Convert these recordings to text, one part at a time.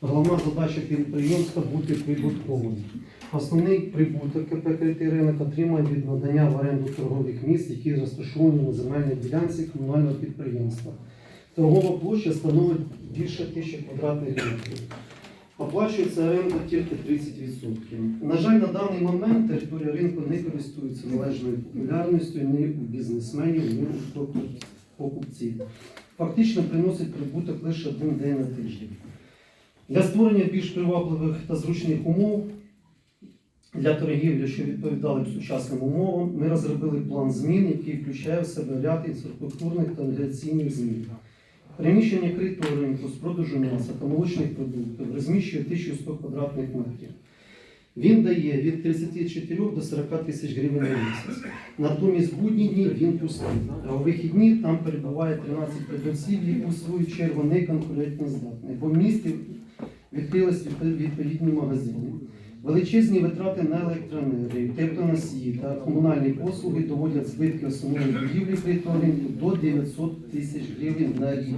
Головна задача підприємства бути прибутковим. Основний прибуток КП Критеринок отримує від надання в оренду торгових місць, які розташовані на земельній ділянці комунального підприємства. Торгова площа становить більше тисячі квадратних метрів. Оплачується оренда тільки 30%. На жаль, на даний момент територія ринку не користується належною популярністю ні у бізнесменів, ні у покупців фактично приносить прибуток лише один день на тиждень. Для створення більш привабливих та зручних умов для торгівлі, що відповідали сучасним умовам, ми розробили план змін, який включає в себе ряд інфраструктурних та організаційних змін. Приміщення критого ринку з продажу м'яса та молочних продуктів розміщує 1100 квадратних метрів. Він дає від 34 до 40 тисяч гривень на місяць. Натомість будні дні він пустий. А у вихідні там перебуває 13 продавців, які у свою чергу не конкурентно здатні. Бо в місті відкрились відповідні магазини. Величезні витрати на електроенергію, теплоносії та комунальні послуги доводять збитки основної будівлі ринку до 900 тисяч гривень на рік.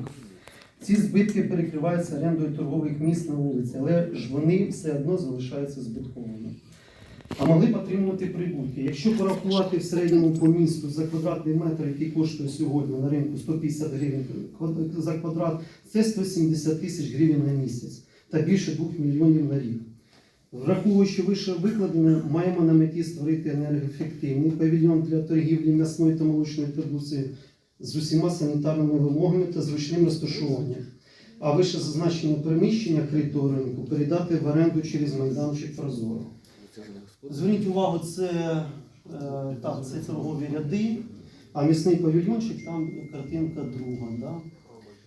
Ці збитки перекриваються орендою торгових місць на вулиці, але ж вони все одно залишаються збитковими. А могли б отримувати прибутки. Якщо порахувати в середньому по місту за квадратний метр, який коштує сьогодні на ринку 150 гривень за квадрат, це 170 тисяч гривень на місяць та більше 2 мільйонів на рік. Враховуючи вище викладене, маємо на меті створити енергоефективний павільйон для торгівлі м'ясної та молочної продукції з усіма санітарними вимогами та зручним розташуванням. А вище зазначене приміщення критого ринку передати в оренду через майданчик Прозоро. Зверніть увагу, це, е, так, це торгові ряди, а місний павільйончик там картинка друга. Да?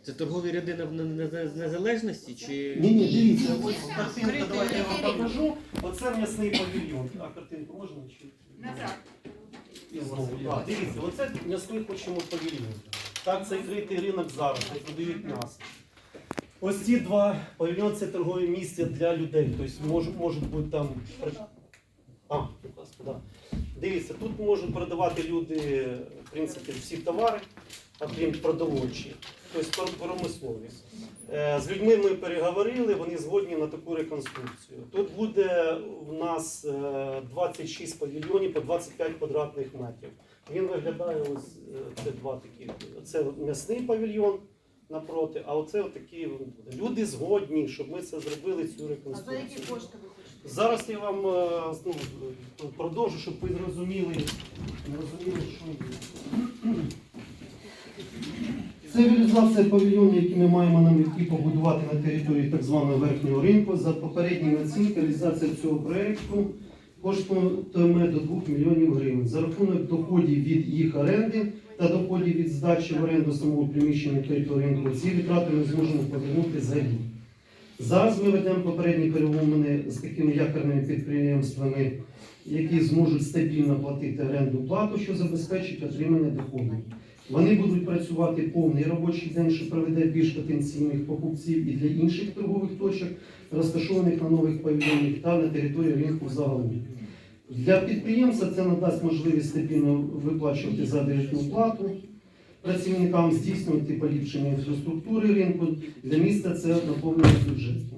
Це торгові ряди на, на, на, на незалежності чи Ні, ні, дивіться, ось картинка, давайте я вам покажу. Оце м'ясний павільйон. А картинку можна чи? Назад. І знову. Так, дивіться, оце м'ясний хочемо павільйон. Так, це критий ринок зараз, де продають м'ясо. Ось ці два павільйони це торгові місця для людей. Тобто можуть, можуть бути там. А, да. Дивіться, тут можуть продавати люди, в принципі, всі товари, окрім продовольчі, тобто промисловість. Е, З людьми ми переговорили, вони згодні на таку реконструкцію. Тут буде в нас е, 26 павільйонів по 25 квадратних метрів. Він виглядає ось е, це два такі. Це м'ясний павільйон напроти, а оце отакі люди згодні, щоб ми це зробили цю А за реконструкцію. які кошти ви хочете? Зараз я вам е, ну, продовжу, щоб ви зрозуміли, розуміли, що є. Це реалізація павільйону, який ми маємо на меті побудувати на території так званого верхнього ринку. За попередніми оцінками реалізація цього проєкту коштує до 2 мільйонів гривень. За рахунок доходів від їх оренди та доходів від здачі в оренду самого приміщення території ринку, ці витрати ми зможемо повернути за рік. Зараз ми ведемо попередні перемовини з такими якорними підприємствами, які зможуть стабільно платити оренду плату, що забезпечить отримання доходів. Вони будуть працювати повний робочий день, що проведе більш потенційних покупців і для інших торгових точок, розташованих на нових павільйонах та на території ринку взагалом. Для підприємця це надасть можливість стабільно виплачувати заробітну плату працівникам, здійснювати поліпшення інфраструктури ринку. Для міста це наповнення бюджету.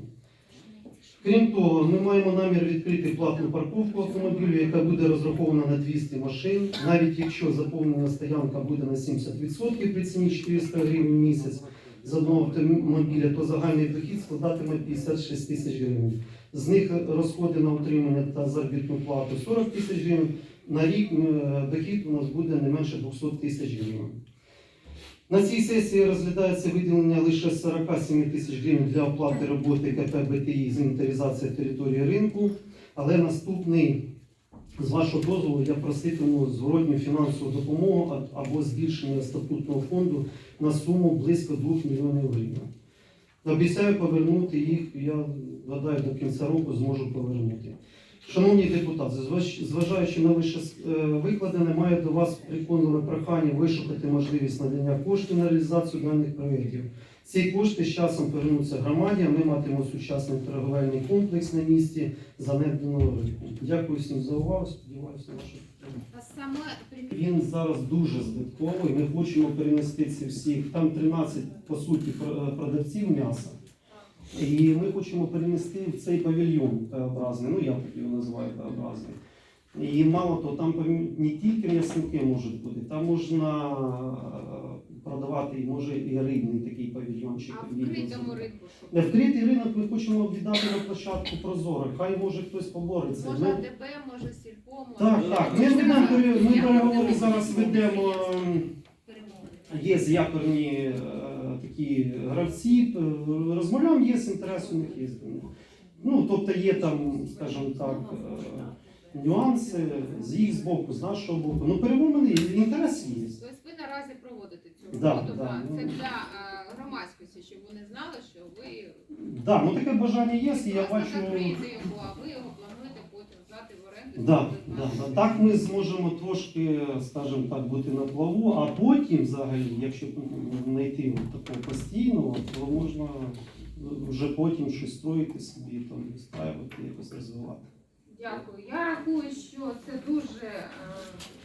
Крім того, ми маємо намір відкрити платну парковку автомобілів, яка буде розрахована на 200 машин. Навіть якщо заповнена стоянка буде на 70% при ціні 400 гривень в місяць з одного автомобіля, то загальний дохід складатиме 56 тисяч гривень. З них розходи на утримання та заробітну плату 40 тисяч гривень. На рік е, дохід у нас буде не менше 200 тисяч гривень. На цій сесії розглядається виділення лише 47 тисяч гривень для оплати роботи КП БТІ з інвентаризації території ринку. Але наступний, з вашого дозволу, я проситиму зворотню фінансову допомогу або збільшення статутного фонду на суму близько 2 мільйонів гривень. Обіцяю повернути їх, я гадаю, до кінця року зможу повернути. Шановні депутати, зважаючи на вище е, викладене, маю до вас переконливе прохання вишукати можливість надання коштів на реалізацію даних проєктів. Ці кошти з часом повернуться громаді, а ми матимемо сучасний торговельний комплекс на місці занедбаного ринку. Дякую всім за увагу. Сподіваюся на вашу підтримку. Він зараз дуже збитковий. Ми хочемо перенести ці всі. Там 13, по суті, продавців м'яса. І ми хочемо перенести в цей павільйон Т-образний, ну я так його називаю Т-образний. І мало того, там не тільки м'ясники можуть бути, там можна е, продавати, може і рибний такий павільйончик. А вкритому ринку? Не вкритий ринок ми хочемо віддати на площадку Прозоро. Хай може хтось побореться. Може Ми- АТБ, може Сільпо, може... так, так. Ми, пере- ми переговори зараз ведемо. Є якорні е, такі гравці, е, розмовляємо, є інтерес у них є. Ну, тобто є там, скажімо так, е, нюанси з їх з боку, з нашого боку. Ну, перемовини, інтерес є. Тобто ви наразі проводите цю роботу, да, да, ну. це для е, громадськості, щоб вони знали, що ви Да, ну таке бажання є, і я бачу. його, а ви його плануєте потім здати в оренду. Да, да, да. Так ми зможемо трошки, скажімо так, бути на плаву, а потім, взагалі, якщо знайти такого постійного, то можна вже потім щось строїти собі, там, вистраювати, якось розвивати. Дякую. Я рахую, що це дуже е,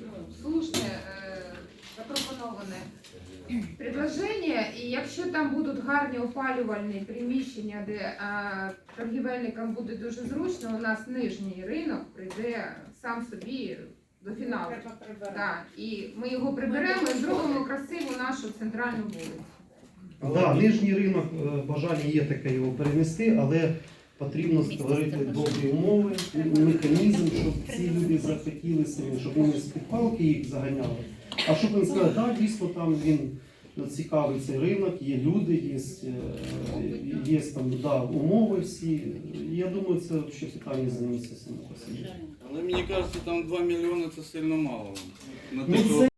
ну, слушне е, запропоноване предложення. І якщо там будуть гарні опалювальні приміщення, де е, торгівельникам буде дуже зручно, у нас нижній ринок прийде сам собі до фіналу. Так, і ми його приберемо і зробимо красиву нашу центральну вулицю. Да, нижній ринок е, бажання є таке його перенести, але потрібно створити добрі умови, механізм, щоб ці люди захотіли щоб вони з палки їх заганяли. А щоб він сказали, так, дійсно там він цікавий цей ринок, є люди, є, е, є там да, умови всі. Я думаю, це взагалі питання за само по собі. Але мені кажеться, там 2 мільйони це сильно мало. На те, Ну, що це